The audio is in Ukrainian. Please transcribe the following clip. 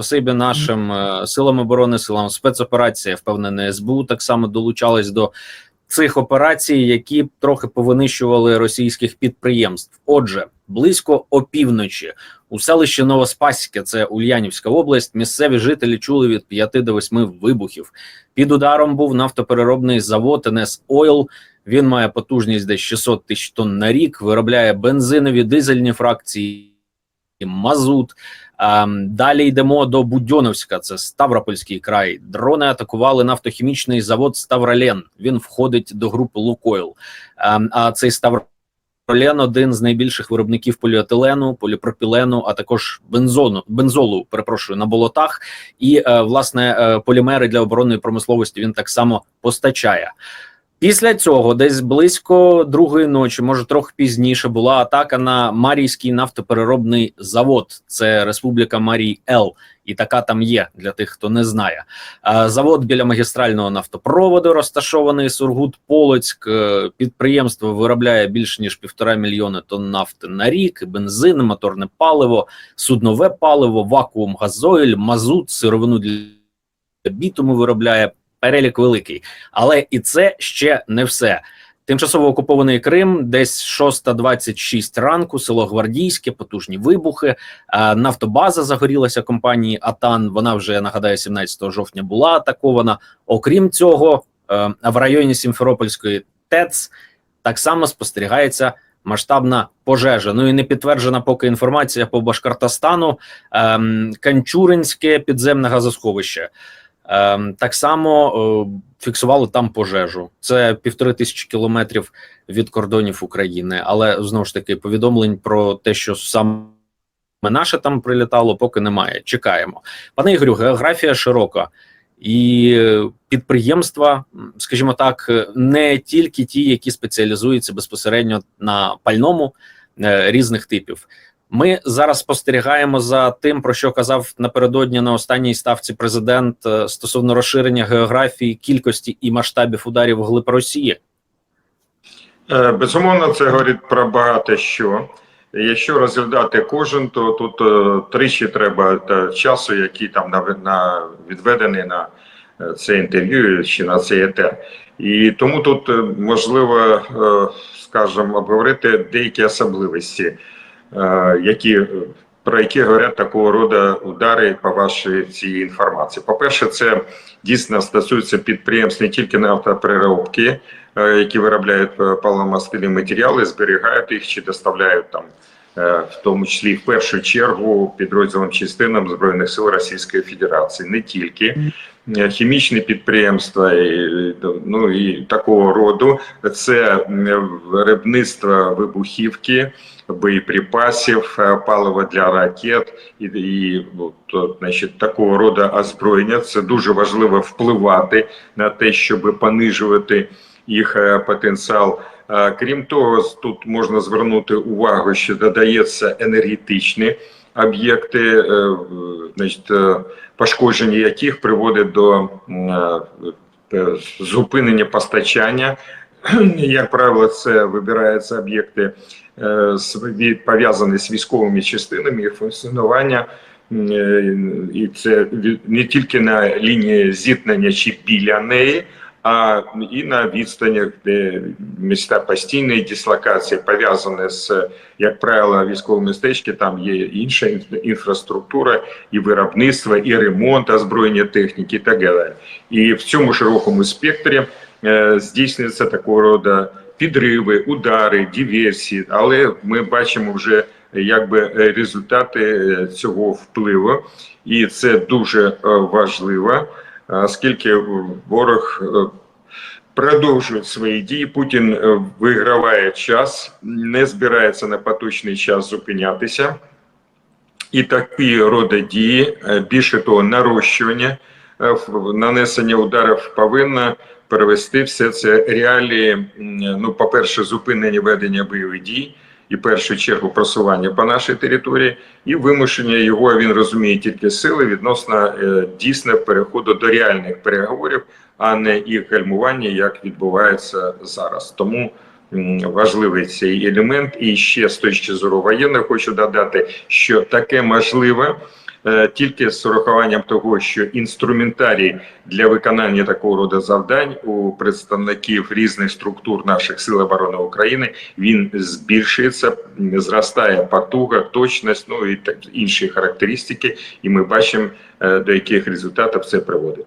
Спасибі нашим е, силам оборони, силам спецоперації, впевнений, СБУ так само долучались до цих операцій, які трохи повинищували російських підприємств. Отже, близько опівночі у селищі Новоспаське, це Ульянівська область. Місцеві жителі чули від 5 до 8 вибухів. Під ударом був нафтопереробний завод НС Ойл. Він має потужність десь 600 тисяч тонн на рік, виробляє бензинові дизельні фракції, мазут. Ем, Далі йдемо до Будьоновська, це Ставропольський край. Дрони атакували нафтохімічний завод Ставролен. Він входить до групи Лукойл. Ем, А цей Ставролен один з найбільших виробників поліетилену, поліпропілену, а також бензону, бензолу, перепрошую, на болотах. І е, власне е, полімери для оборонної промисловості він так само постачає. Після цього, десь близько другої ночі, може трохи пізніше, була атака на Марійський нафтопереробний завод. Це Республіка Марій Ел, і така там є для тих, хто не знає. Завод біля магістрального нафтопроводу розташований Сургут Полоцьк. Е, Підприємство виробляє більше ніж півтора мільйони тонн нафти на рік, бензин, моторне паливо, суднове паливо, вакуум, газойль, мазут, сировину для бітуму виробляє. Перелік великий, але і це ще не все. Тимчасово окупований Крим, десь 6.26 ранку, село Гвардійське, потужні вибухи. Нафтобаза загорілася компанії Атан. Вона вже нагадаю, 17 жовтня була атакована. Окрім цього, е, в районі Сімферопольської ТЕЦ так само спостерігається масштабна пожежа. Ну і не підтверджена поки інформація по Башкортостану. Ем, Канчуринське підземне газосховище. Ем, так само е, фіксували там пожежу. Це півтори тисячі кілометрів від кордонів України. Але знову ж таки повідомлень про те, що саме наше там прилітало, поки немає. Чекаємо. Пане Ігорю, географія широка. І підприємства, скажімо так, не тільки ті, які спеціалізуються безпосередньо на пальному е, різних типів. Ми зараз спостерігаємо за тим, про що казав напередодні на останній ставці президент е, стосовно розширення географії, кількості і масштабів ударів вглиб Росії. Е, Безумовно, це говорить про багато що. Якщо розглядати кожен, то тут е, тричі треба часу, який там на, на відведений на це інтерв'ю чи на цей етер. І тому тут можливо, скажімо, обговорити деякі особливості, які про які говорять такого роду удари по вашій цій інформації. По-перше, це дійсно стосується підприємств не тільки на автопереробки, які виробляють е, паливомастильні матеріали, зберігають їх чи доставляють там, е, в тому числі в першу чергу підрозділам частинам збройних сил Російської Федерації, не тільки Е, хімічні підприємства, і, ну і такого роду. Це виробництво вибухівки, боєприпасів, е, паливо для ракет і, і то, значить, такого роду озброєння. Це дуже важливо впливати на те, щоб понижувати їх е, потенціал. Е, Крім того, тут можна звернути увагу, що додається енергетичні об'єкти, е, значить, пошкодження яких приводить до зупинення постачання. Як правило, це вибираються об'єкти пов'язані з військовими частинами їх функціонування. І це не тільки на лінії зіткнення чи біля неї, а і на відстанях, де міста постійної дислокації пов'язані з, як правило, військові містечки, там є інша інфраструктура, і виробництво, і ремонт озброєння техніки, і так далі. І в цьому широкому спектрі е, здійснюються такого роду підриви, удари, диверсії, але ми бачимо вже якби результати е, цього впливу, і це дуже е, важливо, оскільки ворог е, продовжує свої дії. Путін е, виграває час, не збирається на поточний час зупинятися. І такі роди дії, е, більше того, нарощування, нанесення ударів повинно перевести все це реалії. Ну, по-перше, зупинення ведення бойових дій, і в першу чергу просування по нашій території, і вимушення його він розуміє тільки сили відносно е, дійсного переходу до реальних переговорів, а не їх гальмування, як відбувається зараз. Тому важливий цей елемент. І ще з точки зору воєнної хочу додати, що таке можливе тільки з урахуванням того, що інструментарій для виконання такого роду завдань у представників різних структур наших сил оборони України він збільшується, зростає потуга, точність, ну і так інші характеристики, і ми бачимо, е, до яких результатів це приводить.